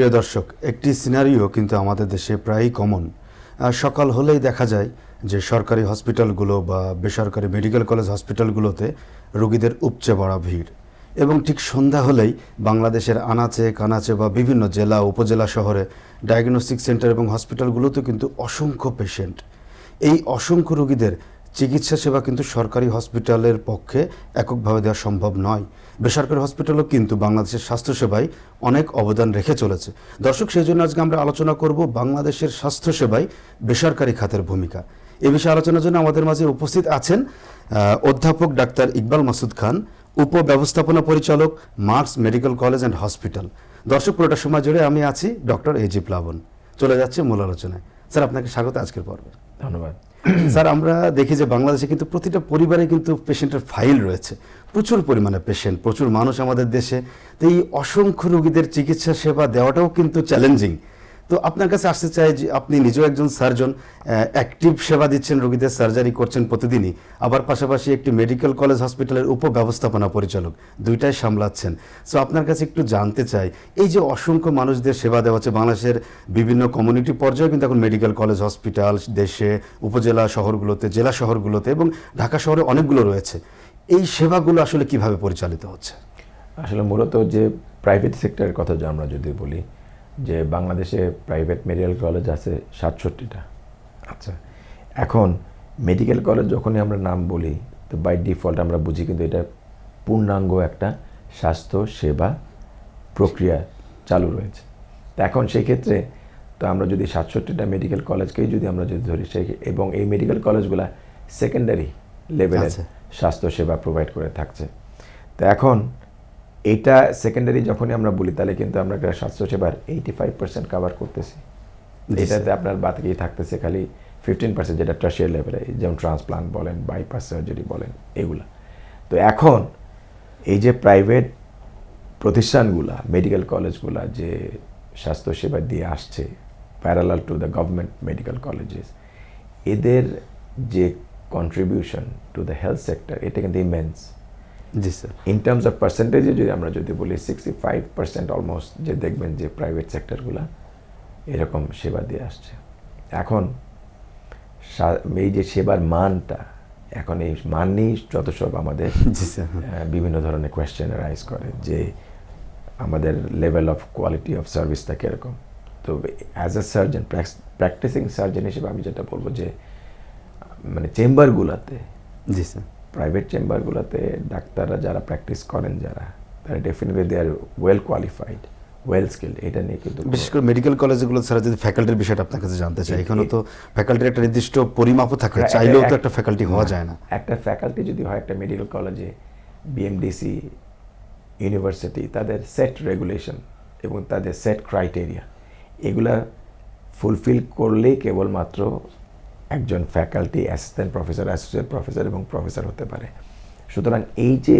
প্রিয় দর্শক, একটি সিনারিও কিন্তু আমাদের দেশে প্রায়ই কমন সকাল হলেই দেখা যায় যে সরকারি হসপিটালগুলো বা বেসরকারি মেডিকেল কলেজ হসপিটালগুলোতে রোগীদের উপচে পড়া ভিড়। এবং ঠিক সন্ধ্যা হলেই বাংলাদেশের আনাচে, কানাচে বা বিভিন্ন জেলা, উপজেলা শহরে ডায়াগনস্টিক সেন্টার এবং হসপিটালগুলোতে কিন্তু অসংখ্য পেশেন্ট এই অসংখ্য রোগীদের চিকিৎসা সেবা কিন্তু সরকারি হসপিটালের পক্ষে এককভাবে দেওয়া সম্ভব নয়। বেসরকারি হসপিটালও কিন্তু বাংলাদেশের স্বাস্থ্যসেবায় অনেক অবদান রেখে চলেছে। দর্শক, সেই জন্য আজকে আমরা আলোচনা করব বাংলাদেশের স্বাস্থ্যসেবায় বেসরকারি খাতের ভূমিকা। এ বিষয়ে আলোচনার জন্য আমাদের মাঝে উপস্থিত আছেন অধ্যাপক ডাক্তার ইকবাল মাসুদ খান, উপব্যবস্থাপনা পরিচালক, Marks medical college and hospital. দর্শক, পুরোটা সময় জুড়ে আমি আছি ডক্টর এজি প্লাবন। চলে যাচ্ছে মূল আলোচনায়। স্যার, আপনাকে স্বাগত আজকের পর্বে। ধন্যবাদ। স্যার, আমরা দেখি যে বাংলাদেশে কিন্তু প্রতিটা পরিবারে কিন্তু পেশেন্টের ফাইল রয়েছে। প্রচুর পরিমাণে পেশেন্ট, প্রচুর মানুষ আমাদের দেশে। তো এই অসংখ্য রোগীদের চিকিৎসা সেবা দেওয়াটাও কিন্তু চ্যালেঞ্জিং তো আপনার কাছে আসতে চাই যে আপনি নিজেও একজন সার্জন অ্যাক্টিভ সেবা দিচ্ছেন, রোগীদের সার্জারি করছেন প্রতিদিনই, আবার পাশাপাশি একটি মেডিকেল কলেজ হসপিটালের উপব্যবস্থাপনা পরিচালক, দুইটাই সামলাচ্ছেন। সো আপনার কাছে একটু জানতে চাই, এই যে অসংখ্য মানুষদের সেবা দেওয়া হচ্ছে, বাংলাদেশের বিভিন্ন কমিউনিটি পর্যায়ে কিন্তু এখন মেডিকেল কলেজ হসপিটাল দেশে, উপজেলা শহরগুলোতে, জেলা শহরগুলোতে এবং ঢাকা শহরে অনেকগুলো রয়েছে। এই সেবাগুলো আসলে কীভাবে পরিচালিত হচ্ছে? আসলে মূলত যে প্রাইভেট সেক্টরের কথা যে আমরা যদি বলি যে বাংলাদেশে প্রাইভেট মেডিকেল কলেজ আছে সাতষট্টিটা। আচ্ছা। এখন মেডিকেল কলেজ যখনই আমরা নাম বলি তো বাই ডিফল্ট আমরা বুঝি কিন্তু এটা পূর্ণাঙ্গ একটা স্বাস্থ্য সেবা প্রক্রিয়া চালু রয়েছে। তো এখন সেই ক্ষেত্রে তো আমরা যদি সাতষট্টিটা মেডিকেল কলেজকেই যদি আমরা যদি ধরি সেই এবং এই মেডিকেল কলেজগুলা সেকেন্ডারি লেভেলের আচ্ছা। স্বাস্থ্য সেবা প্রোভাইড করে থাকছে। তো এখন এটা সেকেন্ডারি যখনই আমরা বলি তাহলে কিন্তু আমরা একটা স্বাস্থ্যসেবার এইটি ফাইভ পার্সেন্ট কাভার করতেছি। এটাতে আপনার বাকি থাকতেছে খালি ফিফটিন পার্সেন্ট যেটা টার্সিয়ার লেভেলে যেমন ট্রান্সপ্লান্ট বলেন বাইপাস সার্জারি বলেন এগুলা। তো এখন এই যে প্রাইভেট প্রতিষ্ঠানগুলা মেডিকেল কলেজগুলা যে স্বাস্থ্যসেবা দিয়ে আসছে parallel to the government medical colleges এদের যে contribution to the health sector এটা কিন্তু ইমেন্স জি স্যার। ইন টার্মস অফ পার্সেন্টেজে যদি আমরা যদি বলি সিক্সটি ফাইভ পার্সেন্ট অলমোস্ট যে দেখবেন যে প্রাইভেট সেক্টরগুলো এরকম সেবা দিয়ে আসছে। এখন এই যে সেবার মানটা এখন এই মান নিয়েই যত সব আমাদের জি স্যার। বিভিন্ন ধরনের কোয়েশ্চেন রাইজ করে যে আমাদের লেভেল অফ কোয়ালিটি অফ সার্ভিসটা কীরকম। তো as a surgeon practicing surgeon হিসেবে আমি যেটা বলব যে মানে চেম্বারগুলোতে জি স্যার। প্রাইভেট চেম্বারগুলোতে ডাক্তাররা যারা প্র্যাকটিস করেন যারা তারা definitely they are well qualified well skilled এটা নিয়ে কিন্তু বিশেষ করে মেডিকেল কলেজগুলো ছাড়া যদি ফ্যাকাল্টির বিষয়টা আপনার কাছে জানতে চাই এখানে তো ফ্যাকাল্টির একটা নির্দিষ্ট পরিমাপও থাকে হ্যাঁ, চাইলেও তো একটা ফ্যাকাল্টি হওয়া যায় না। একটা ফ্যাকাল্টি যদি হয় একটা মেডিকেল কলেজে বিএমডিসি ইউনিভার্সিটি তাদের সেট রেগুলেশন এবং তাদের সেট ক্রাইটেরিয়া এগুলা ফুলফিল করলেই কেবলমাত্র একজন faculty assistant professor associate professor এবং প্রফেসর হতে পারে। সুতরাং এই যে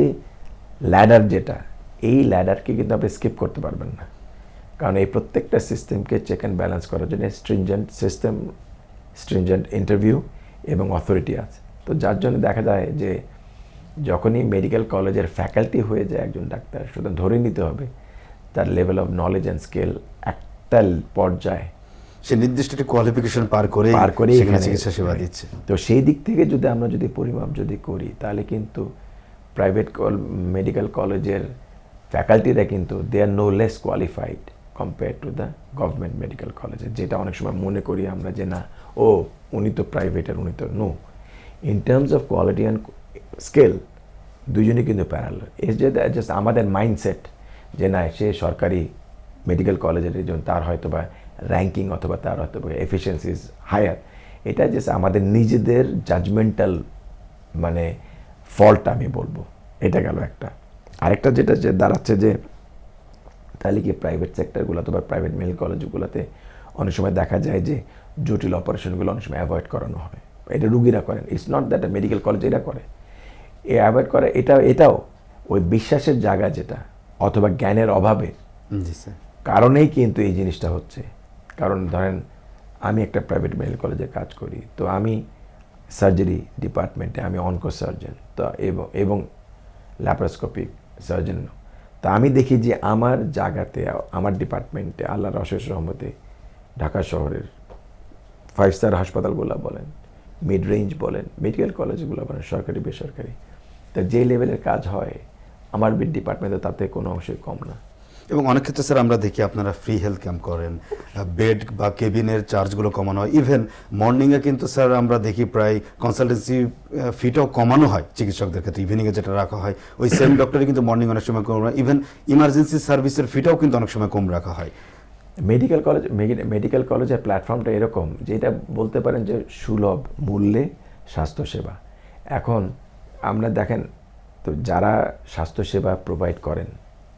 ল্যাডার যেটা, এই ল্যাডারকে কিন্তু আপনি স্কিপ করতে পারবেন না। কারণ এই প্রত্যেকটা সিস্টেমকে চেক অ্যান্ড ব্যালেন্স করার জন্য স্ট্রিনজেন্ট সিস্টেম স্ট্রিনজেন্ট ইন্টারভিউ এবং অথরিটি আছে। তো যার জন্য দেখা যায় যে যখনই মেডিকেল কলেজের ফ্যাকাল্টি হয়ে যায় একজন ডাক্তার, সুতরাং ধরে নিতে হবে, তার level of knowledge and skill একটা পর্যায়ে সে নির্দিষ্ট একটি কোয়ালিফিকেশন পার করে পার করে সেখানে চিকিৎসা সেবা দিচ্ছে। তো সেই দিক থেকে যদি আমরা যদি পরিমাপ যদি করি তাহলে কিন্তু প্রাইভেট মেডিকেল কলেজের ফ্যাকাল্টিরা কিন্তু they are no less qualified compare to the government medical কলেজে যেটা অনেক সময় মনে করি আমরা যে না ও উনি তো প্রাইভেটের উনি তো no in terms of quality and scale দুজনই কিন্তু প্যারাল এর যে জাস্ট আমাদের মাইন্ডসেট যে না সে সরকারি মেডিকেল কলেজের জন্য তার হয়তো বা র্যাঙ্কিং অথবা তার হয়তো বা এফিসিয়েন্সিস হায়ার এটা জাস্ট আমাদের নিজেদের জাজমেন্টাল মানে ফল্ট আমি বলব। এটা গেল একটা। আরেকটা যেটা যে দাঁড়াচ্ছে যে তাহলে কি প্রাইভেট সেক্টরগুলো অথবা প্রাইভেট মেডিকেল কলেজগুলোতে অনেক সময় দেখা যায় যে জটিল অপারেশনগুলো অনেক সময় অ্যাভয়েড করানো হয়। এটা রুগীরা করেন। It's not that medical college এরা করে। এ অ্যাভয়েড করে এটা এটাও ওই বিশ্বাসের জায়গা যেটা অথবা জ্ঞানের অভাবে জি স্যার। কারণেই কিন্তু এই জিনিসটা হচ্ছে। কারণ ধরেন, আমি একটা প্রাইভেট মেডিকেল কলেজে কাজ করি, তো আমি সার্জারি ডিপার্টমেন্টে আমি অনকো সার্জন তো এবং ল্যাপারোস্কোপিক সার্জন তা আমি দেখি যে আমার জায়গাতে, আমার ডিপার্টমেন্টে আল্লাহর অশেষ রহমতে ঢাকা শহরের ফাইভ স্টার হাসপাতালগুলো বলেন মিড রেঞ্জ বলেন মেডিকেল কলেজগুলো বলেন, সরকারি, বেসরকারি, তা যে লেভেলের কাজ হয়, আমার বিড ডিপার্টমেন্টে তাতে কোনো অংশই কম না। এবং অনেক ক্ষেত্রে স্যার আমরা দেখি আপনারা ফ্রি হেলথ ক্যাম্প করেন বেড বা কেবিনের চার্জগুলো কমানো হয়। ইভেন মর্নিংয়ে কিন্তু স্যার আমরা দেখি প্রায় কনসালটেন্সি ফিটাও কমানো হয় চিকিৎসকদের ক্ষেত্রে। ইভিনিংয়ে যেটা রাখা হয়, ওই সেম ডক্টরে কিন্তু মর্নিং অনেক সময় কম ইভেন ইমার্জেন্সি সার্ভিসের ফিটাও কিন্তু অনেক সময় কম রাখা হয়। মেডিকেল কলেজ মেডিকেল কলেজের প্ল্যাটফর্মটা এরকম, যেটা বলতে পারেন যে সুলভ মূল্যে স্বাস্থ্যসেবা। এখন আমরা দেখেন, তো যারা স্বাস্থ্যসেবা প্রোভাইড করেন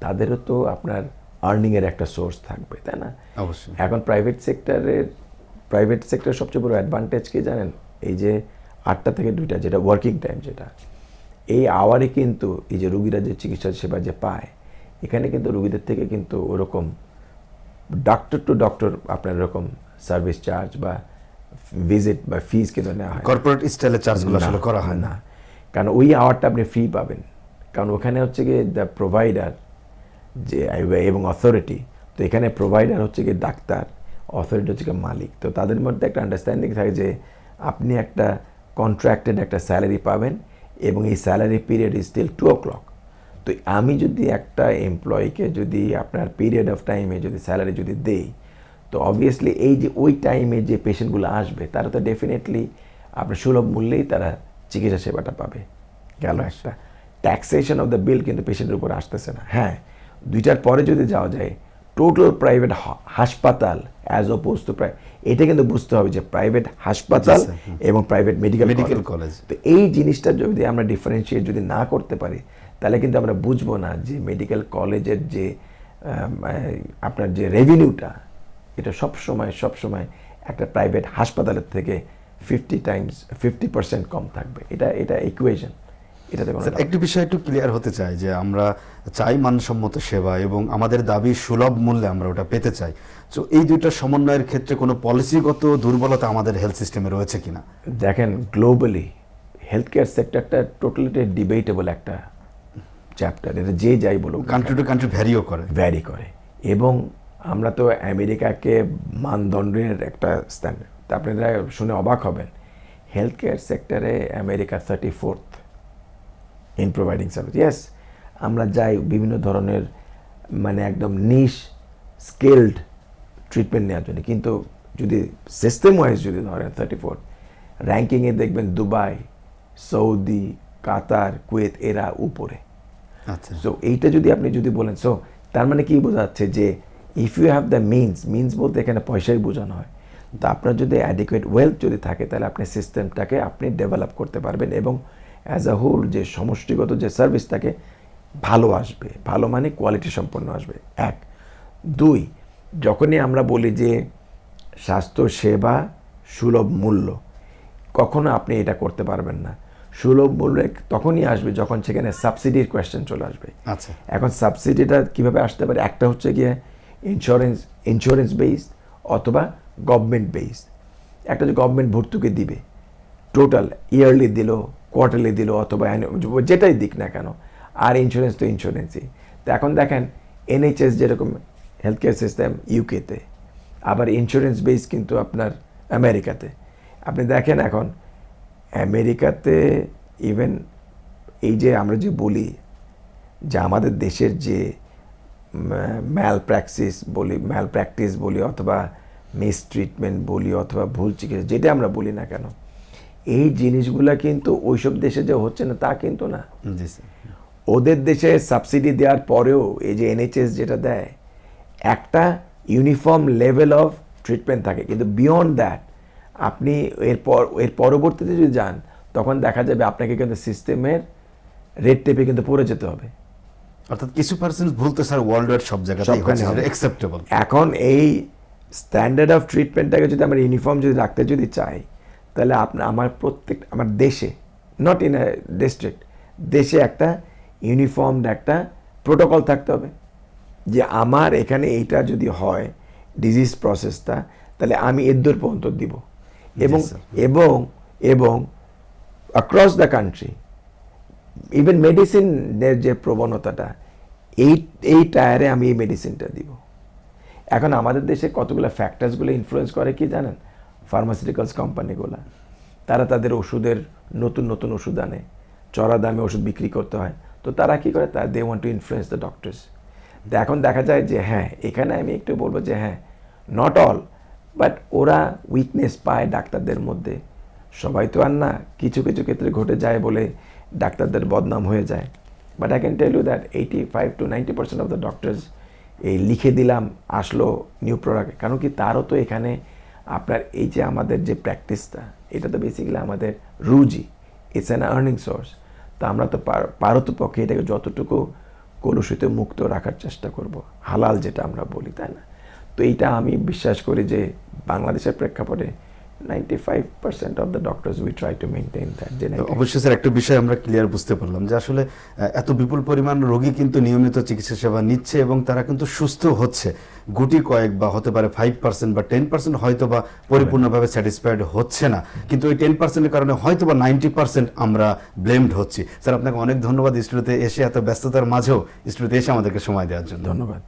তাদেরও তো আপনার আর্নিংয়ের একটা সোর্স থাকবে তাই না? অবশ্যই। এখন প্রাইভেট সেক্টরের প্রাইভেট সেক্টরের সবচেয়ে বড় অ্যাডভান্টেজ কি জানেন? এই যে আটটা থেকে দুইটা যেটা ওয়ার্কিং টাইম যেটা এই আওয়ারে কিন্তু এই যে রুগীরা যে চিকিৎসা সেবা যে পায় এখানে কিন্তু রুগীদের থেকে কিন্তু ওরকম ডক্টর টু ডক্টর আপনার এরকম সার্ভিস চার্জ বা ভিজিট বা ফিজ কিন্তু নেওয়া হয় কর্পোরেট স্টাইলে চার্জগুলো আসলে করা হয় না। না। কারণ ওই আওয়ারটা আপনি ফ্রি পাবেন। কারণ ওখানে হচ্ছে গিয়ে দ্য প্রোভাইডার যে এবং অথরিটি তো এখানে প্রোভাইডার হচ্ছে কি ডাক্তার অথরিটি হচ্ছে গিয়ে মালিক। তো তাদের মধ্যে একটা আন্ডারস্ট্যান্ডিং থাকে যে আপনি একটা কন্ট্রাক্টেড একটা স্যালারি পাবেন এবং এই salary period is still two o'clock তো আমি যদি একটা এমপ্লয়িকে যদি আপনার পিরিয়ড অফ টাইমে যদি স্যালারি যদি দেই তো অবভিয়াসলি এই যে ওই টাইমে যে পেশেন্টগুলো আসবে তারা তো ডেফিনেটলি আপনার সুলভ মূল্যেই তারা চিকিৎসা সেবাটা পাবে। গেল একটা। ট্যাক্সেশন অফ দ্য বিল কিন্তু পেশেন্টের উপর আসতেছে না। হ্যাঁ দুইটার পরে যদি যাওয়া যায় টোটাল প্রাইভেট হাসপাতাল অ্যাজ অপোজ টু এটা কিন্তু বুঝতে হবে যে প্রাইভেট হাসপাতাল এবং প্রাইভেট মেডিকেল মেডিকেল কলেজ তো এই জিনিসটা যদি আমরা ডিফারেন্সিয়েট যদি না করতে পারি তাহলে কিন্তু আমরা বুঝব না যে মেডিকেল কলেজের যে আপনার যে রেভিনিউটা এটা সব সময় সব সময় একটা প্রাইভেট হাসপাতালের থেকে ফিফটি টাইমস ফিফটি পার্সেন্ট কম থাকবে। এটা এটা ইকুয়েশন এটাতে কোনো একটি বিষয় একটু ক্লিয়ার হতে চাই যে আমরা চাই মানসম্মত সেবা এবং আমাদের দাবি সুলভ মূল্যে আমরা ওটা পেতে চাই। তো এই দুইটা সমন্বয়ের ক্ষেত্রে কোনো পলিসিগত দুর্বলতা আমাদের হেলথ সিস্টেমে রয়েছে কিনা? দেখেন গ্লোবালি হেলথ কেয়ার সেক্টরটা টোটালি ডিবেটেবল একটা চ্যাপ্টার এটা যে যাই বলুক কান্ট্রি টু কান্ট্রি ভ্যারিও করে। ভ্যারি করে। এবং আমরা তো আমেরিকাকে মানদণ্ডের একটা স্ট্যান্ডার্ড তা আপনারা শুনে অবাক হবেন। হেলথ কেয়ার সেক্টরে America thirty fourth in providing service yes আমরা যাই বিভিন্ন ধরনের মানে একদম নিশ স্কেলড ট্রিটমেন্ট নেওয়ার জন্য। কিন্তু যদি সিস্টেম ওয়াইজ যদি ধরেন থার্টি ফোর র্যাঙ্কিংয়ে দেখবেন দুবাই সৌদি কাতার কুয়েত এরা উপরে। আচ্ছা। সো এইটা যদি আপনি যদি বলেন সো তার মানে কি বোঝাচ্ছে যে if you have the means means বলতে এখানে পয়সাই বোঝানো হয়। তো আপনার যদি অ্যাডিকুয়েট ওয়েলথ যদি থাকে তাহলে আপনি সিস্টেমটাকে আপনি ডেভেলপ করতে পারবেন এবং অ্যাজ আ হোল যে সমষ্টিগত যে সার্ভিস থাকে ভালো আসবে। ভালো মানে কোয়ালিটি সম্পন্ন আসবে। এক। দুই যখনই আমরা বলি যে স্বাস্থ্য সেবা সুলভ মূল্য কখনো আপনি এটা করতে পারবেন না। সুলভ মূল্যে তখনই আসবে যখন সেখানে সাবসিডির কোয়েশ্চেন চলে আসবে। আচ্ছা। এখন সাবসিডিটা কীভাবে আসতে পারে? একটা হচ্ছে গিয়ে ইন্স্যুরেন্স ইন্স্যুরেন্স বেসড অথবা গভর্নমেন্ট বেসড একটা যে গভর্নমেন্ট ভর্তুকি দিবে টোটাল ইয়ারলি দিল কোয়ার্টারলি দিল অথবা যেটাই দিক না কেন, আর ইন্স্যুরেন্স তো ইন্স্যুরেন্সই তো এখন দেখেন এনএইচএস যেরকম হেলথ কেয়ার সিস্টেম ইউকেতে আবার ইন্স্যুরেন্স বেস কিন্তু আপনার আমেরিকাতে আপনি দেখেন এখন আমেরিকাতে ইভেন এই যে আমরা যে বলি, যে আমাদের দেশের যে ম্যাল প্র্যাকসিস বলি ম্যাল প্র্যাকটিস বলি, অথবা মিস ট্রিটমেন্ট বলি, অথবা ভুল চিকিৎসা, যেটা আমরা বলি না কেন এই জিনিসগুলা কিন্তু ওইসব দেশে যে হচ্ছে না তা কিন্তু না। ওদের দেশে সাবসিডি দেওয়ার পরেও এই যে এনএইচএস যেটা দেয় একটা ইউনিফর্ম লেভেল অফ ট্রিটমেন্ট থাকে। কিন্তু বিয়ন্ড দ্যাট আপনি এরপর এর পরবর্তীতে যদি যান তখন দেখা যাবে আপনাকে কিন্তু সিস্টেমের রেড টেপে কিন্তু পড়ে যেতে হবে। অর্থাৎ কিছু পার্সেন্ট ভুল তো স্যার ওয়ার্ল্ড ওয়াইড সব অ্যাকসেপ্টেবল এখন এই স্ট্যান্ডার্ড অফ ট্রিটমেন্টটাকে যদি আমরা ইউনিফর্ম যদি রাখতে যদি চাই তাহলে আপনার আমার প্রত্যেক আমার দেশে নট ইন এ ডিস্ট্রিক্ট দেশে একটা ইউনিফর্মড একটা প্রোটোকল থাকতে হবে। যে আমার এখানে এইটা যদি হয় ডিজিজ প্রসেসটা তাহলে আমি এদ্দুর পর্যন্ত দিব। এবং. এবং এবং অ্যাক্রস দ্য কান্ট্রি ইভেন মেডিসিনের যে প্রবণতাটা এই এই টায়ারে আমি এই মেডিসিনটা দিব। এখন আমাদের দেশে কতগুলো ফ্যাক্টরসগুলো ইনফ্লুয়েন্স করে কি জানেন? ফার্মাসিউটিক্যালস কোম্পানিগুলো তারা তাদের ওষুধের নতুন নতুন ওষুধ আনে, চড়া দামে ওষুধ বিক্রি করতে হয়। তো তারা কি করে? তারা they want to influence the doctors তো এখন দেখা যায় যে হ্যাঁ এখানে আমি একটু বলব যে হ্যাঁ নট অল বাট ওরা উইকনেস পায় ডাক্তারদের মধ্যে। সবাই তো আর না, কিছু কিছু ক্ষেত্রে ঘটে যায় বলে ডাক্তারদের বদনাম হয়ে যায়। But I can tell you that eighty five to ninety percent of the doctors এই লিখে দিলাম, আসলো নিউ প্রোডাক্ট কারণ কি তারও তো এখানে আপনার এই যে আমাদের যে প্র্যাকটিসটা এটা তো বেসিক্যালি আমাদের রুজি ইটস অ্যান আর্নিং সোর্স তা আমরা তো পারতপক্ষে এটাকে যতটুকু কলুষিত মুক্ত রাখার চেষ্টা করব, হালাল যেটা আমরা বলি, তাই না? তো এইটা আমি বিশ্বাস করি যে বাংলাদেশের প্রেক্ষাপটে ninety five percent of the doctors we try to maintain that যে তো অবশ্যই স্যার একটা বিষয় আমরা ক্লিয়ার বুঝতে পারলাম যে আসলে এত বিপুল পরিমাণ রোগী কিন্তু নিয়মিত চিকিৎসা সেবা নিচ্ছে এবং তারা কিন্তু সুস্থ হচ্ছে। গুটি কয়েক বা হতে পারে ফাইভ পার্সেন্ট বা টেন পার্সেন্ট হয়তো বা পরিপূর্ণভাবে স্যাটিসফাইড হচ্ছে না। কিন্তু ওই টেন পার্সেন্টের কারণে হয়তো বা নাইনটি পার্সেন্ট আমরা ব্লেমড হচ্ছি। স্যার আপনাকে অনেক ধন্যবাদ স্টুডিওতে এসে এত ব্যস্ততার মাঝেও স্টুডিওতে এসে আমাদেরকে সময় দেওয়ার জন্য। ধন্যবাদ।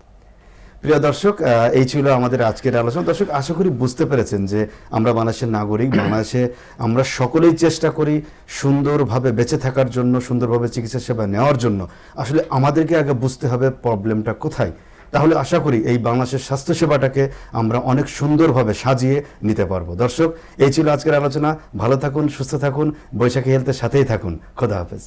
প্রিয় দর্শক এই ছিল আমাদের আজকের আলোচনা। দর্শক, আশা করি বুঝতে পেরেছেন যে আমরা বাংলাদেশের নাগরিক, বাংলাদেশে আমরা সকলেই চেষ্টা করি সুন্দরভাবে বেঁচে থাকার জন্য, সুন্দরভাবে চিকিৎসা সেবা নেওয়ার জন্য। আসলে আমাদেরকে আগে বুঝতে হবে প্রবলেমটা কোথায়। তাহলে আশা করি এই বাংলাদেশের স্বাস্থ্যসেবাটাকে আমরা অনেক সুন্দরভাবে সাজিয়ে নিতে পারব। দর্শক, এই ছিল আজকের আলোচনা। ভালো থাকুন, সুস্থ থাকুন, বৈশাখী হেলথের সাথেই থাকুন। খোদা হাফেজ।